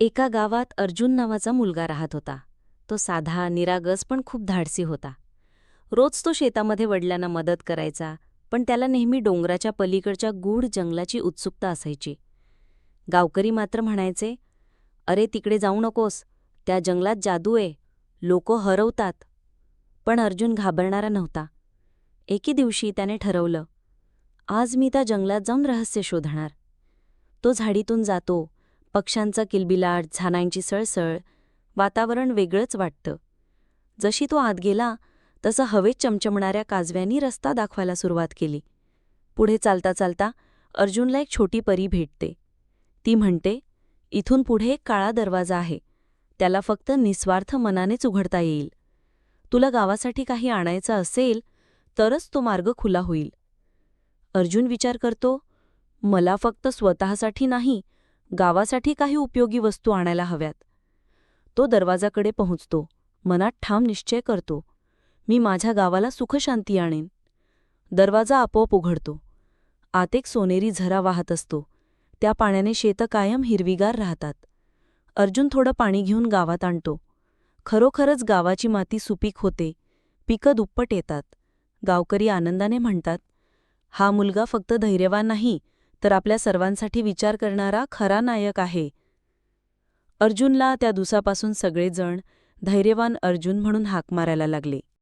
एका गावात अर्जुन नावाचा मुलगा राहत होता. तो साधा निरागस पण खूप धाडसी होता. रोज तो शेतामध्ये वडिलांना मदत करायचा पण त्याला नेहमी डोंगराच्या पलीकडच्या गूढ जंगलाची उत्सुकता असायची. गावकरी मात्र म्हणायचे अरे तिकडे जाऊ नकोस. त्या जंगलात जादू आहे. लोक हरवतात. पण अर्जुन घाबरणारा नव्हता. एके दिवशी त्याने ठरवलं आज मी त्या जंगलात जाऊन रहस्य शोधणार. तो झाडीतून जातो पक्ष्यांचा किलबिलाट झानांची सळसळ वातावरण वेगळंच वाटतं. जशी तो आत गेला तसं हवेत चमचमणाऱ्या काजव्यांनी रस्ता दाखवायला सुरुवात केली. पुढे चालता चालता अर्जुनला एक छोटी परी भेटते. ती म्हणते इथून पुढे एक काळा दरवाजा आहे. त्याला फक्त निस्वार्थ मनानेच उघडता येईल. तुला गावासाठी काही आणायचं असेल तरच तो मार्ग खुला होईल. अर्जुन विचार करतो मला फक्त स्वतःसाठी नाही गावासाठी काही उपयोगी वस्तू आणायला हव्यात. तो दरवाजाकडे पोहोचतो. मनात ठाम निश्चय करतो. मी माझ्या गावाला सुखशांती आणेन. दरवाजा आपोआप उघडतो. आत एक सोनेरी झरा वाहत असतो. त्या पाण्याने शेतं कायम हिरवीगार राहतात. अर्जुन थोडं पाणी घेऊन गावात आणतो. खरोखरच गावाची माती सुपीक होते. पिकं दुप्पट येतात. गावकरी आनंदाने म्हणतात हा मुलगा फक्त धैर्यवान नाही तर आपल्या सर्वांसाठी विचार करणारा खरा नायक आहे. अर्जुनला त्या दिवसापासून सगळेजण धैर्यवान अर्जुन म्हणून हाक मारायला लागले.